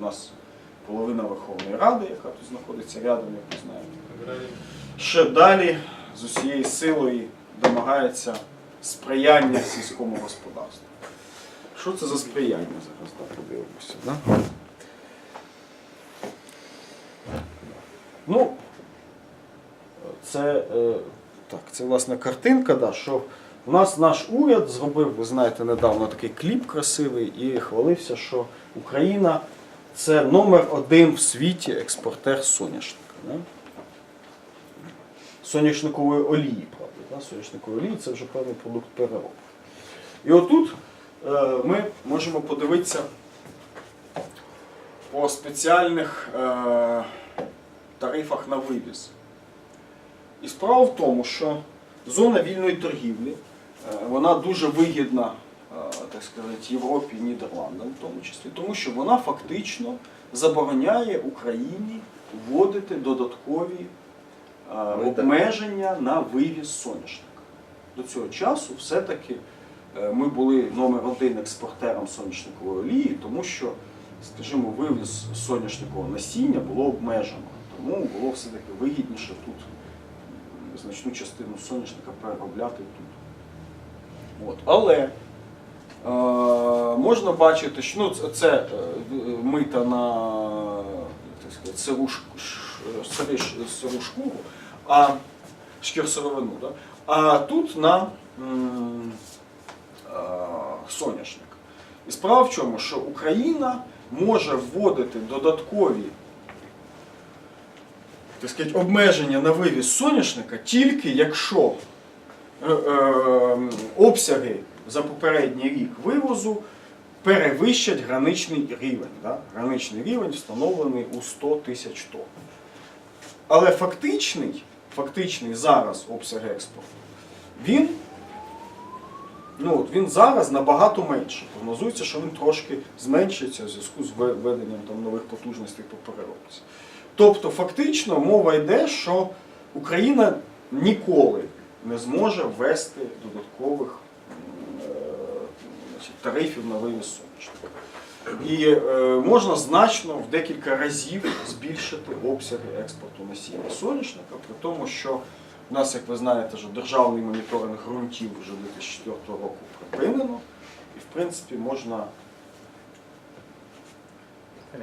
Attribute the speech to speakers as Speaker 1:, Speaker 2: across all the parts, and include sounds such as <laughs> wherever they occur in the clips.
Speaker 1: У нас половина Верховної Ради, яка тут знаходиться рядом, як ви знаєте. Ще далі з усією силою домагається сприяння сільському господарству. Що це за сприяння зараз? Так, подивимося. Да? Ну, це, е, так, це власне картинка, да, що у нас наш уряд зробив, ви знаєте, недавно такий кліп красивий і хвалився, що Україна це номер один в світі експортер соняшника. Да? Соняшникової олії, правда. Да? Соняшникової олії це вже певний продукт переробки. І отут е, ми можемо подивитися по спеціальних е, тарифах на вивіз. І справа в тому, що зона вільної торгівлі, е, вона дуже вигідна, так сказати, Європі, Нідерландам в тому числі, тому що вона фактично забороняє Україні вводити додаткові е, обмеження на вивіз соняшника. До цього часу все-таки е, ми були номер один експортером соняшникової олії, тому що, скажімо, вивіз соняшникового насіння було обмежено. Тому було все-таки вигідніше тут значну частину соняшника переробляти тут. От. Але можна бачити, що ну, це, е, мита на так сказати, сиру, шкуру, а шкір сировину. Да? А тут на е, соняшник. І справа в чому, що Україна може вводити додаткові так сказати, обмеження на вивіз соняшника тільки якщо е, е, обсяги за попередній рік вивозу перевищать граничний рівень. Да? Граничний рівень встановлений у 100 тисяч тонн. Але фактичний, фактичний зараз обсяг експорту, він, ну, от він зараз набагато менше. Прогнозується, що він трошки зменшиться в зв'язку з введенням там, нових потужностей по переробці. Тобто, фактично мова йде, що Україна ніколи не зможе ввести додаткових значить, тарифів на вивіз соняшника. І е, можна значно в декілька разів збільшити обсяги експорту насіння соняшника, при тому, що у нас, як ви знаєте, вже державний моніторинг ґрунтів вже 2004 року припинено, і в принципі можна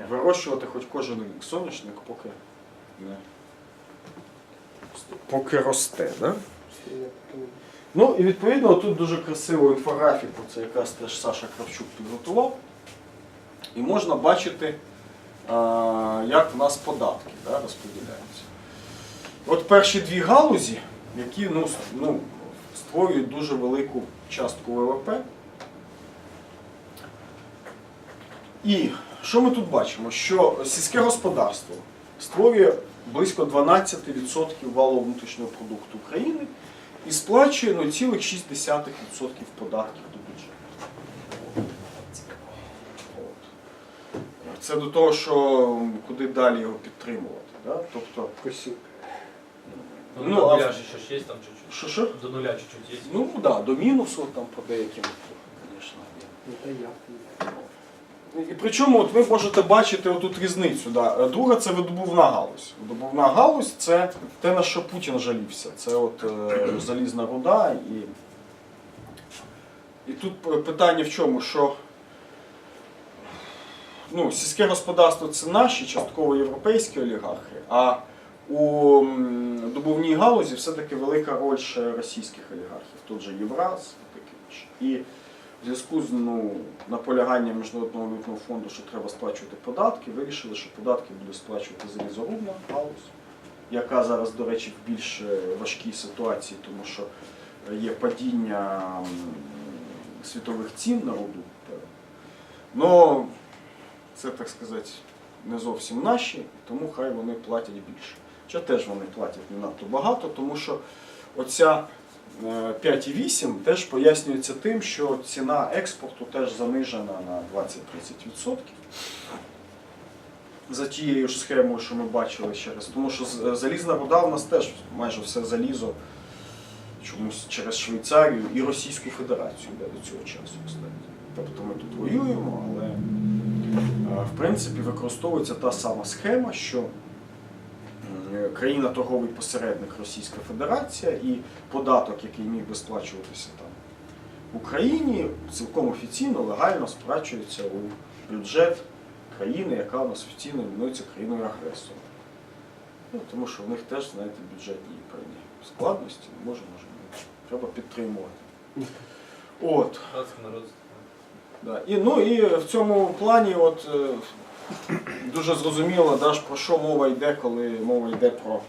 Speaker 1: вирощувати хоч кожен рік соняшник, поки не поки росте. Да? Ну і відповідно тут дуже красиву інфографіку, це якраз теж Саша Кравчук підготував. І можна бачити, як в нас податки да, розподіляються. От перші дві галузі, які ну, ну, створюють дуже велику частку ВВП. І що ми тут бачимо? Що сільське господарство створює близько 12% валового внутрішнього продукту України і сплачує 0,6% податків до бюджету. Це до того, що куди далі його підтримувати. Да? Тобто,
Speaker 2: Ну,
Speaker 1: Ну,
Speaker 2: до
Speaker 1: а-
Speaker 2: нуля же еще ж есть там чуть-чуть.
Speaker 1: що що?
Speaker 2: До нуля чуть-чуть есть.
Speaker 1: Ну так, да, до мінусу там по деяким, звісно, є. І причому от ви можете бачити отут різницю. Да. Друга це видобувна галузь. Видобувна галузь це те, на що Путін жалівся. Це от е, залізна руда. І, і тут питання в чому, що ну, сільське господарство це наші, частково європейські олігархи, а у добувній галузі все-таки велика роль ще російських олігархів. Тут же Євраз і таке інше. В зв'язку з ну, наполяганням Міжнародного валютного фонду, що треба сплачувати податки, вирішили, що податки буде сплачувати залізорудна галузь, яка зараз, до речі, в більш е, важкій ситуації, тому що е, є падіння світових цін на руду. Ну, це, так сказати, не зовсім наші, тому хай вони платять більше. Хоча теж вони платять не надто багато, тому що оця 5,8 теж пояснюється тим, що ціна експорту теж занижена на 20-30%. За тією ж схемою, що ми бачили ще раз. Тому що залізна руда в нас теж майже все залізо чомусь через Швейцарію і Російську Федерацію йде до цього часу, кстати. Тобто ми тут воюємо, але Е, В принципі, використовується та сама схема, що країна торговий посередник Російська Федерація і податок, який міг би сплачуватися там в Україні, цілком офіційно, легально сплачується у бюджет країни, яка у нас офіційно іменується країною агресором. Ну, тому що в них теж, знаєте, бюджетні певні складності, не може, може бути. Треба підтримувати. От. Да. І, ну, і в цьому плані от, е, дуже зрозуміло, да, про що мова йде, коли мова йде про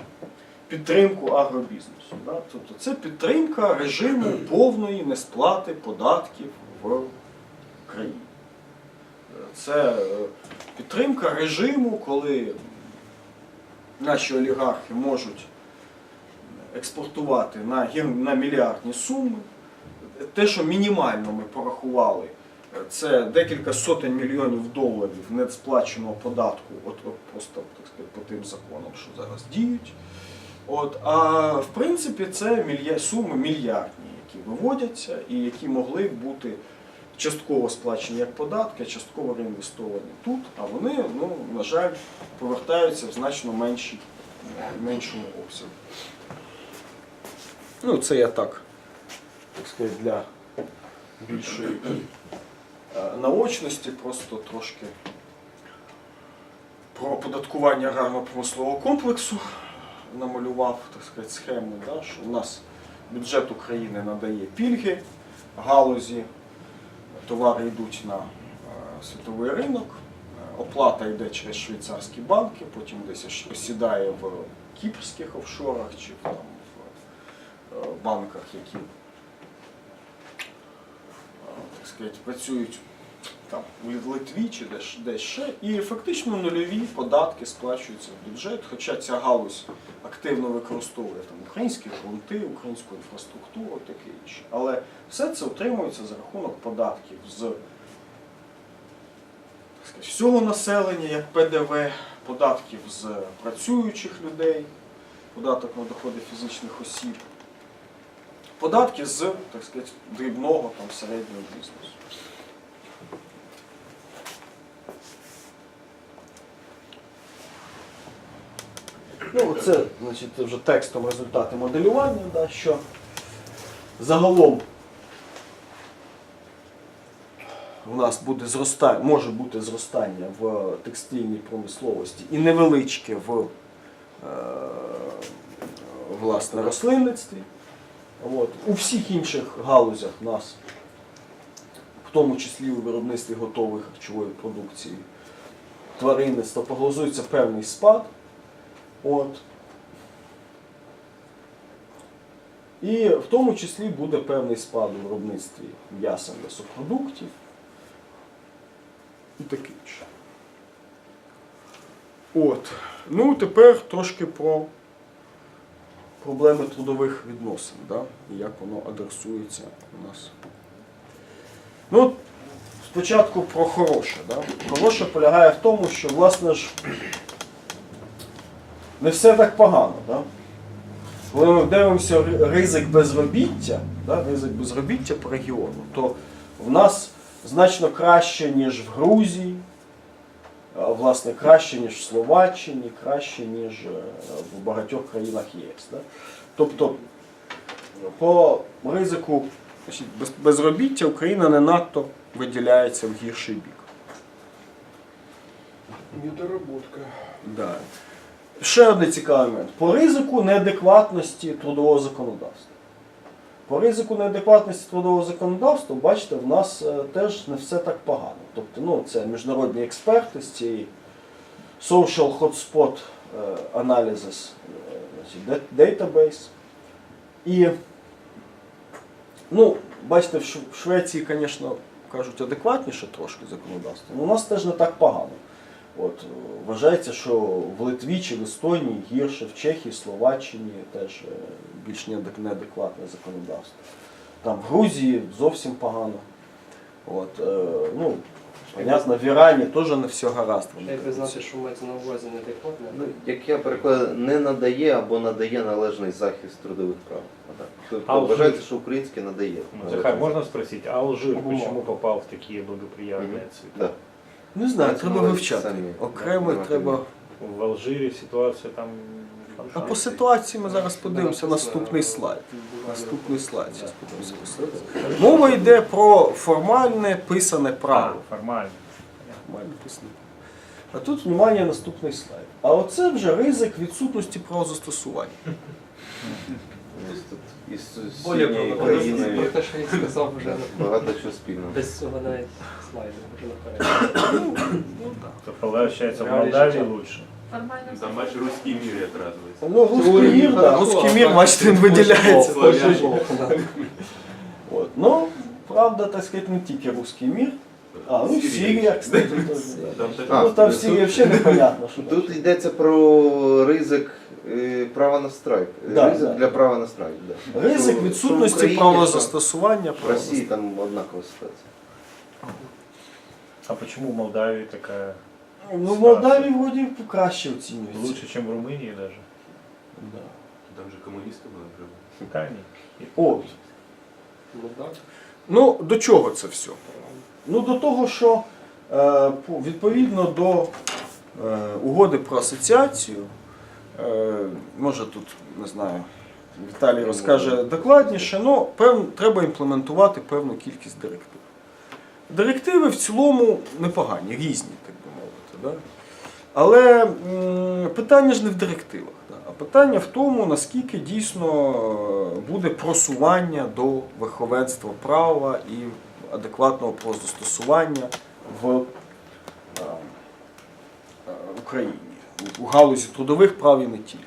Speaker 1: підтримку агробізнесу. Да? Тобто це підтримка режиму повної несплати податків в країні. Це е, підтримка режиму, коли наші олігархи можуть експортувати на, на мільярдні суми. Те, що мінімально ми порахували, це декілька сотень мільйонів доларів несплаченого податку, от, от просто так сказати, по тим законам, що зараз діють. От, а в принципі це мілья... суми мільярдні, які виводяться і які могли бути частково сплачені як податки, частково реінвестовані тут, а вони, ну, на жаль, повертаються в значно меншій, меншому обсязі. Ну, це я так, так сказати, для більшої наочності, просто трошки про оподаткування аграрно-промислового комплексу намалював так сказати, схему, да, що у нас бюджет України надає пільги галузі, товари йдуть на е, світовий ринок, е, оплата йде через швейцарські банки, потім десь осідає в кіпрських офшорах чи там в е, банках, які е, так сказати, працюють там в Литві чи десь, десь ще, і фактично нульові податки сплачуються в бюджет, хоча ця галузь активно використовує там українські ґрунти, українську інфраструктуру, таке інше. Але все це отримується за рахунок податків з так сказати, всього населення, як ПДВ, податків з працюючих людей, податок на доходи фізичних осіб, податки з так сказати, дрібного там, середнього бізнесу. Ну, це значить, вже текстом результати моделювання, да, що загалом у нас буде зростання, може бути зростання в текстильній промисловості і невеличке в е, власне рослинництві. От. У всіх інших галузях нас, в тому числі у виробництві готової харчової продукції, тваринництва, прогнозується певний спад. От. І в тому числі буде певний спад у виробництві м'яса м'ясопродуктів і таке інше. От. Ну, тепер трошки про проблеми трудових відносин, да? і як воно адресується у нас. Ну, спочатку про хороше. Да? Хороше полягає в тому, що, власне ж, не все так погано. Да? Коли ми дивимося ри- ризик безробіття, да, ризик безробіття по регіону, то в нас значно краще, ніж в Грузії, власне, краще, ніж в Словаччині, краще, ніж е, в багатьох країнах ЄС. Да? Тобто по ризику безробіття Україна не надто виділяється в гірший бік.
Speaker 3: Недоработка.
Speaker 1: Да. Ще один цікавий момент. По ризику неадекватності трудового законодавства. По ризику неадекватності трудового законодавства, бачите, в нас е, теж не все так погано. Тобто, ну, це міжнародні експерти з цієї Social Hotspot е, Analysis е, Database. І, ну, бачите, в Швеції, звісно, кажуть, адекватніше трошки законодавство, але у нас теж не так погано. От, вважається, що в Литві чи в Естонії гірше, в Чехії, Словаччині теж е, більш неадекватне законодавство. Там в Грузії зовсім погано. От, е, ну, понятно, в Ірані теж не все гаразд.
Speaker 3: Треба знати, що мається на увазі неадекватно.
Speaker 4: Ну, як я перекладаю, не надає або надає належний захист трудових прав. Тобто вважається, що українське надає.
Speaker 5: Захар, можно спросить, а Алжир почему попал в такие благоприятные цвета?
Speaker 4: Да.
Speaker 1: Не знаю,
Speaker 4: Це
Speaker 1: треба
Speaker 4: молодці
Speaker 1: вивчати.
Speaker 4: самі.
Speaker 1: Окремо
Speaker 4: Да,
Speaker 1: треба.
Speaker 5: В Алжирі ситуація там.
Speaker 1: А по ситуації ми зараз подивимося наступний слайд. Наступний слайд. Зараз подивимося по ситуації. Мова йде про формальне писане право.
Speaker 5: А, формально.
Speaker 1: Формальне писане. А тут, внимання, наступний слайд. А оце вже ризик відсутності правозастосування. <laughs>
Speaker 4: Із
Speaker 2: Более
Speaker 4: сусідньої країни
Speaker 3: Про те, що я сказав вже
Speaker 4: багато чого спільного.
Speaker 3: без цього навіть слайду, вже наперед.
Speaker 1: Ну так.
Speaker 5: В
Speaker 3: життя.
Speaker 5: лучше.
Speaker 6: Нормально.
Speaker 7: Там бачиш русський мір якраз весь.
Speaker 1: Ну, русський мір, да, русський мір, бачите, він виділяється.
Speaker 3: Славяне.
Speaker 1: Ну, правда, так сказати, не тільки русський мір. А, ну <laughs> теж.
Speaker 7: Там
Speaker 4: А,
Speaker 1: Ну там в Сирії взагалі непонятно, що
Speaker 4: Тут
Speaker 1: там.
Speaker 4: йдеться про ризик е, права на страйк. Е,
Speaker 1: Да,
Speaker 4: ризик
Speaker 1: да.
Speaker 4: для права на страйк. Да.
Speaker 1: Ризик
Speaker 4: Що-
Speaker 1: відсутності
Speaker 4: що в Україні,
Speaker 1: правозастосування.
Speaker 4: що В Росії там однакова ситуація.
Speaker 5: А почему в Молдавии такая
Speaker 1: Ну, в Молдавії вроді краще оцінюється.
Speaker 5: лучше, чем в Румынии даже?
Speaker 1: Да.
Speaker 7: Там же комуністи були.
Speaker 3: Ну так.
Speaker 1: Ну, до чого це все? Ну, до того, що е, відповідно до е, угоди про асоціацію, е, може тут, не знаю, Віталій розкаже докладніше, але пев, треба імплементувати певну кількість директив. Директиви в цілому непогані, різні, так би мовити. Да? Але питання ж не в директивах, да? а питання в тому, наскільки дійсно буде просування до верховенства права і адекватного правозастосування в е, е, Україні, у галузі трудових прав і не тільки.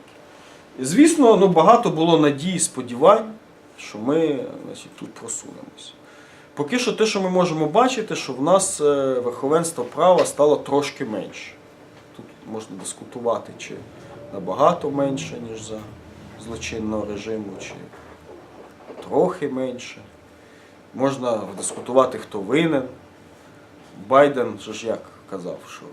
Speaker 1: І, звісно, ну, багато було надій і сподівань, що ми значить, тут просунемося. Поки що те, що ми можемо бачити, що в нас е, верховенство права стало трошки менше. Тут можна дискутувати, чи набагато менше, ніж за злочинного режиму, чи трохи менше. Можна дискутувати, хто винен. Байден же ж як казав, що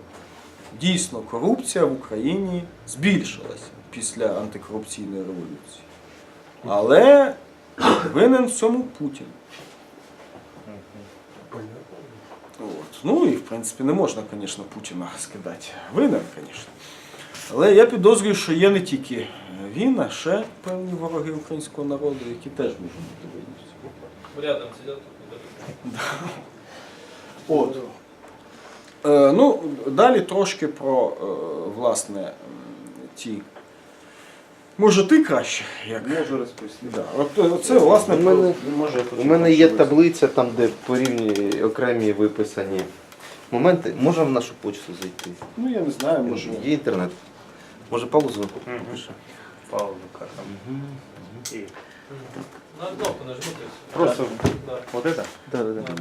Speaker 1: дійсно корупція в Україні збільшилася після антикорупційної революції. Але винен в цьому Путін. От. Ну і в принципі не можна, звісно, Путіна скидати. Винен, звісно. Але я підозрюю, що є не тільки він, а ще певні вороги українського народу, які теж можуть бути винні.
Speaker 2: Рядом сидят тут.
Speaker 1: От. Е, ну, далі трошки про е, власне м, ті. Може, ти краще? Як?
Speaker 4: Можу розповісти.
Speaker 1: Да. От, це, власне,
Speaker 4: У мене-
Speaker 1: про- може,
Speaker 4: У мене є таблиця, там, де порівні окремі виписані моменти. Можна в нашу почту зайти?
Speaker 1: Ну, я не знаю, може.
Speaker 4: Є інтернет. Може паузу? Пише.
Speaker 5: Паузу как там.
Speaker 2: На кнопку нажмите.
Speaker 5: Просто
Speaker 2: Да.
Speaker 5: вот это?
Speaker 4: Да, да, да.